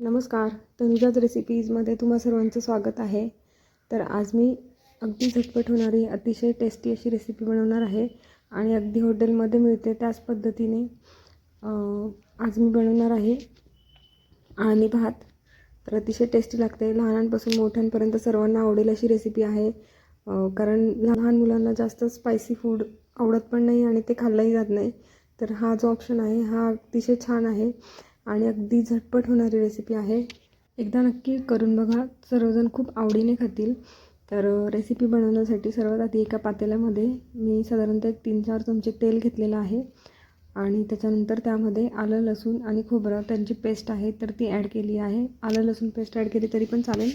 नमस्कार. तनुजाच रेसिपीजमध्ये तुम्हा सर्वांचं स्वागत आहे. तर आज मी अगदी झटपट होणारी अतिशय टेस्टी अशी रेसिपी बनवणार आहे आणि अगदी हॉटेलमध्ये मिळते त्याच पद्धतीने आज मी बनवणार आहे आणि भात. तर अतिशय टेस्टी लागते. लहानांपासून मोठ्यांपर्यंत सर्वांना आवडेल अशी रेसिपी आहे. कारण लहान मुलांना जास्त स्पायसी फूड आवडत पण नाही आणि ते खाल्लंही जात नाही. तर हा जो ऑप्शन आहे हा अतिशय छान आहे. आणि अगदी झटपट होणारी रेसिपी आहे. एकदा नक्की करून बघा. सर्वजण खूप आवडीने खातील. तर रेसिपी बनवण्यासाठी सर्वात आधी एका पातेल्यामध्ये मी साधारणतः एक तीन चार चमचे तेल घेतलेलं आहे. आणि त्याच्यानंतर त्यामध्ये आलं लसूण आणि खोबरं. त्यांची पेस्ट आहे तर ती ॲड केली आहे. आलं लसूण पेस्ट ॲड केली तरी पण चालेल.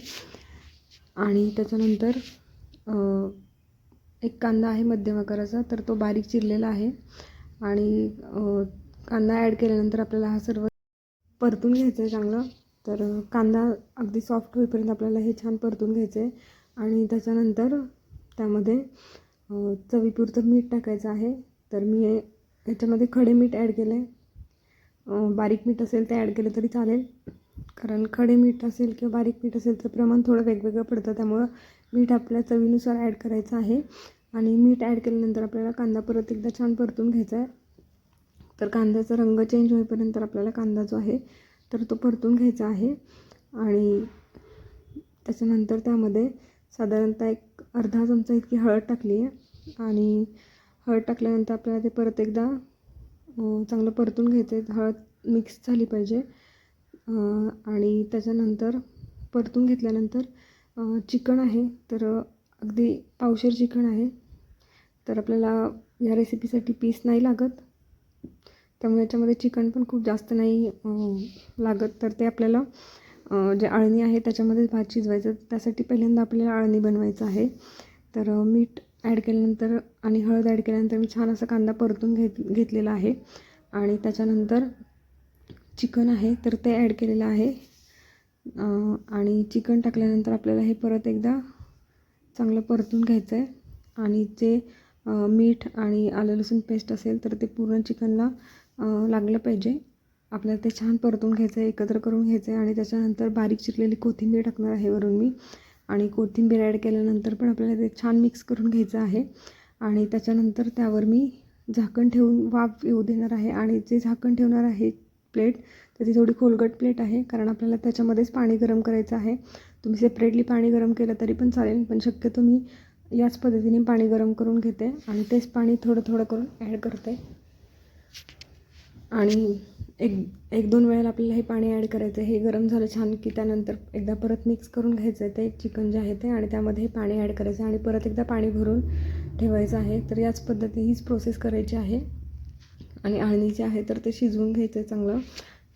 आणि त्याच्यानंतर एक कांदा आहे मध्यम आकाराचा तर तो बारीक चिरलेला आहे. आणि कांदा ॲड केल्यानंतर आपल्याला हा सर्व परतून घ्यायचं आहे चांगलं. तर कांदा अगदी सॉफ्ट होईपर्यंत आपल्याला हे छान परतून घ्यायचं आहे. आणि त्याच्यानंतर त्यामध्ये चवीपुरतं मीठ टाकायचं आहे. तर मी ह्याच्यामध्ये खडे मीठ ॲड केलं आहे बारीक मीठ असेल ते ॲड केलं तरी चालेल. कारण खडे मीठ असेल किंवा बारीक मीठ असेल तर प्रमाण थोडं वेगवेगळं पडतं. त्यामुळं मीठ आपल्या चवीनुसार ॲड करायचं आहे. आणि मीठ ॲड केल्यानंतर आपल्याला कांदा परत एकदा छान परतून घ्यायचा आहे. तर कांद्याचा रंग चेंज होईपर्यंत आपल्याला कांदा जो आहे तर तो परतून घ्यायचा आहे. आणि त्याच्यानंतर त्यामध्ये साधारणतः एक अर्धा चमचा इतकी हळद टाकली आहे. आणि हळद टाकल्यानंतर आपल्याला ते परत एकदा चांगलं परतून घ्यायचं आहे हळद मिक्स झाली पाहिजे. आणि त्याच्यानंतर परतून घेतल्यानंतर चिकन आहे. तर अगदी पावशेर चिकन आहे. तर आपल्याला या रेसिपीसाठी पीस नाही लागत. त्यामुळे याच्यामध्ये चिकन पण खूप जास्त नाही लागत. तर ते आपल्याला जे अळणी आहे त्याच्यामध्ये भात शिजवायचं. त्यासाठी पहिल्यांदा आपल्याला अळणी बनवायचं आहे. तर मीठ ॲड केल्यानंतर आणि हळद ॲड केल्यानंतर मी छान असा कांदा परतून घेत घेतलेला आहे. आणि त्याच्यानंतर चिकन आहे तर ते ॲड केलेलं आहे. आणि चिकन टाकल्यानंतर आपल्याला हे परत एकदा चांगलं परतून घ्यायचं आहे आणि जे मीठ आणि आलं लसूण पेस्ट असेल तर ते पूर्ण चिकनला लागलं पाहिजे. आपल्याला ते छान परतून घ्यायचं आहे एकत्र करून घ्यायचं आहे आणि त्याच्यानंतर बारीक चिरलेली कोथिंबीर टाकणार आहे वरून मी. आणि कोथिंबीर ॲड केल्यानंतर पण आपल्याला ते छान मिक्स करून घ्यायचं आहे. आणि त्याच्यानंतर त्यावर मी झाकण ठेवून वाफ येऊ देणार आहे. आणि जे झाकण ठेवणार आहे प्लेट तर ती थोडी खोलगट प्लेट आहे. कारण आपल्याला त्याच्यामध्येच पाणी गरम करायचं आहे. तुम्ही सेपरेटली पाणी गरम केलं तरी पण चालेल. पण शक्यतो मी याच पद्धतीने पाणी गरम करून घेते. आणि तेच पाणी थोडं थोडं करून ॲड करते. आणि एक एक दोन वेळेला आपल्याला हे पाणी ॲड करायचं आहे हे गरम झालं छान की त्यानंतर एकदा परत मिक्स करून घ्यायचं आहे ते चिकन जे आहे ते आणि त्यामध्ये हे पाणी ॲड करायचं आहे आणि परत एकदा पाणी भरून ठेवायचं आहे. तर याच पद्धती हीच प्रोसेस करायची आहे. आणि अळणी जे आहे तर ते शिजवून घ्यायचं आहे चांगलं.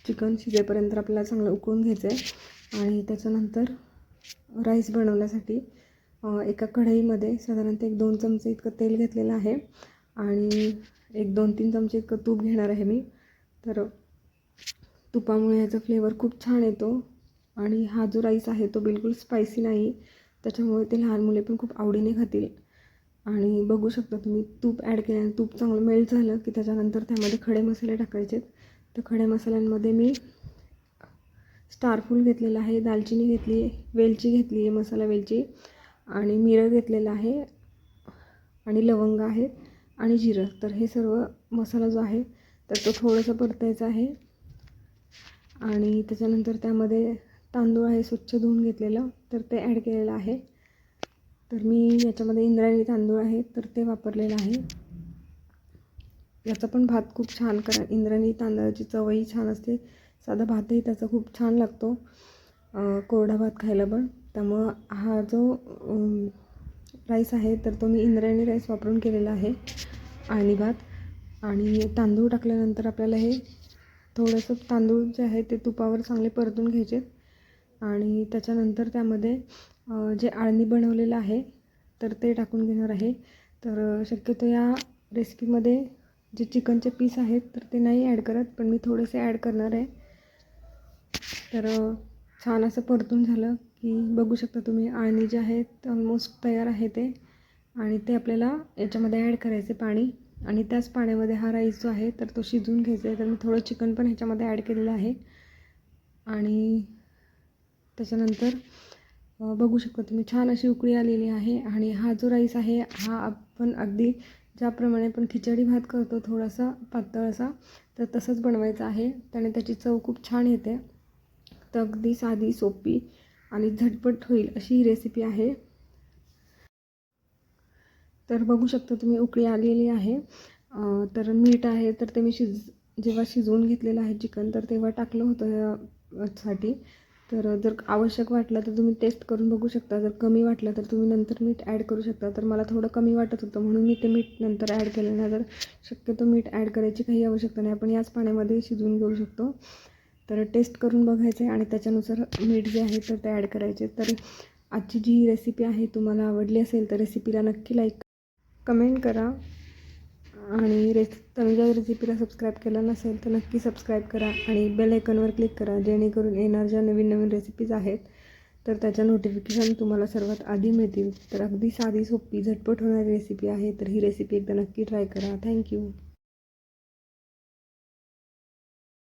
चिकन शिजेपर्यंत आपल्याला चांगलं उकळून घ्यायचं आहे आणि त्याच्यानंतर राईस बनवण्यासाठी एका कढईमध्ये साधारणतः एक दोन चमचे इतकं तेल घेतलेलं आहे. आणि एक दोन तीन चमचे इतकं तूप घेणार आहे मी. तर तुपामुळे याचा फ्लेवर खूप छान येतो. आणि हा जो राईस आहे तो बिलकुल स्पायसी नाही. त्याच्यामुळे ते लहान मुले पण खूप आवडीने खातील. आणि बघू शकता तुम्ही तूप ॲड केल्याने तूप चांगलं मेल्ट झालं की त्याच्यानंतर त्यामध्ये खडे मसाले टाकायचे. तर खडे मसाल्यांमध्ये मी स्टारफूल घेतलेला आहे दालचिनी घेतली आहे वेलची घेतली आहे मसाला वेलची. आणि मिरं घेतलेलं आहे. आणि लवंग आहे. आणि जिरं. तर हे सर्व मसाला जो आहे तर तो थोडंसं परतायचा आहे. आणि त्याच्यानंतर त्यामध्ये तांदूळ आहे स्वच्छ धुवून घेतलेलं. तर ते ॲड केलेलं आहे. तर मी याच्यामध्ये इंद्रायणी तांदूळ आहे तर ते वापरलेलं आहे. याचा पण भात खूप छान करा इंद्रायणी तांदळाची चवही छान असते. साधा भातही त्याचा खूप छान लागतो कोरडा भात खायला पण. त्यामुळं हा जो राईस आहे तर तो मी इंद्रायणी राईस वापरून केलेला आहे. आणि भात आणि तांदूळ टाकल्यानंतर आपल्याला हे थोडंसं तांदूळ जे आहे ते तुपावर चांगले परतून घ्यायचे आणि त्याच्यानंतर त्यामध्ये जे आळणी बनवलेलं आहे तर ते टाकून घेणार आहे. तर शक्यतो या रेसिपीमध्ये जे चिकनचे पीस आहेत तर ते नाही ॲड करत पण मी थोडेसे ॲड करणार आहे. तर छान असं परतून झालं की बघू शकता तुम्ही आळणी जे आहेत ऑलमोस्ट तयार आहे ते. आणि ते आपल्याला याच्यामध्ये ॲड करायचे पाणी. आणि त्याच पाण्यामध्ये हा राईस जो आहे तर तो शिजवून घ्यायचा आहे. तर मी थोडं चिकन पण ह्याच्यामध्ये ॲड केलेलं आहे. आणि त्याच्यानंतर बघू शकता तुम्ही छान अशी उकळी आलेली आहे. आणि हा जो राईस आहे हा आपण अगदी ज्याप्रमाणे आपण खिचडी भात करतो थोडासा पातळ असा तर तसंच बनवायचा आहे. त्याने त्याची चव खूप छान येते. तर अगदी साधी सोपी आणि झटपट होईल अशी ही रेसिपी आहे. तर बघू शकता तुम्ही उकळी आलेली आहे. तर मीठ आहे तर ते मी शिज जेव्हा शिजवून घेतलेलं आहे चिकन तर तेव्हा टाकलं होतं साठी. तर जर आवश्यक वाटलं तर तुम्ही टेस्ट करून बघू शकता. जर कमी वाटलं तर तुम्ही नंतर मीठ ॲड करू शकता. तर मला थोडं कमी वाटत होतं म्हणून मी ते मीठ नंतर ॲड केलं. नाही तर शक्यतो मीठ ॲड करायची काही आवश्यकता नाही. आपण याच पाण्यामध्ये शिजवून घेऊ शकतो. तर टेस्ट करून बघायचं आहे आणि त्याच्यानुसार मीठ जे आहे तर ते ॲड करायचे तर आजची जी रेसिपी आहे तुम्हाला आवडली असेल तर रेसिपीला नक्की लाईक कमेंट करा. आणि रेस तनुजा रेसिपीला सबस्क्राईब केलं नसेल तर नक्की सबस्क्राईब करा आणि बेल आयकॉनवर क्लिक करा जेणेकरून येणार ज्या नवीन नवीन रेसिपीज आहेत तर त्याच्या नोटिफिकेशन तुम्हाला सर्वात आधी मिळतील. तर अगदी साधी सोपी झटपट होणारी रेसिपी आहे तर ही रेसिपी एकदा नक्की ट्राय करा. थँक्यू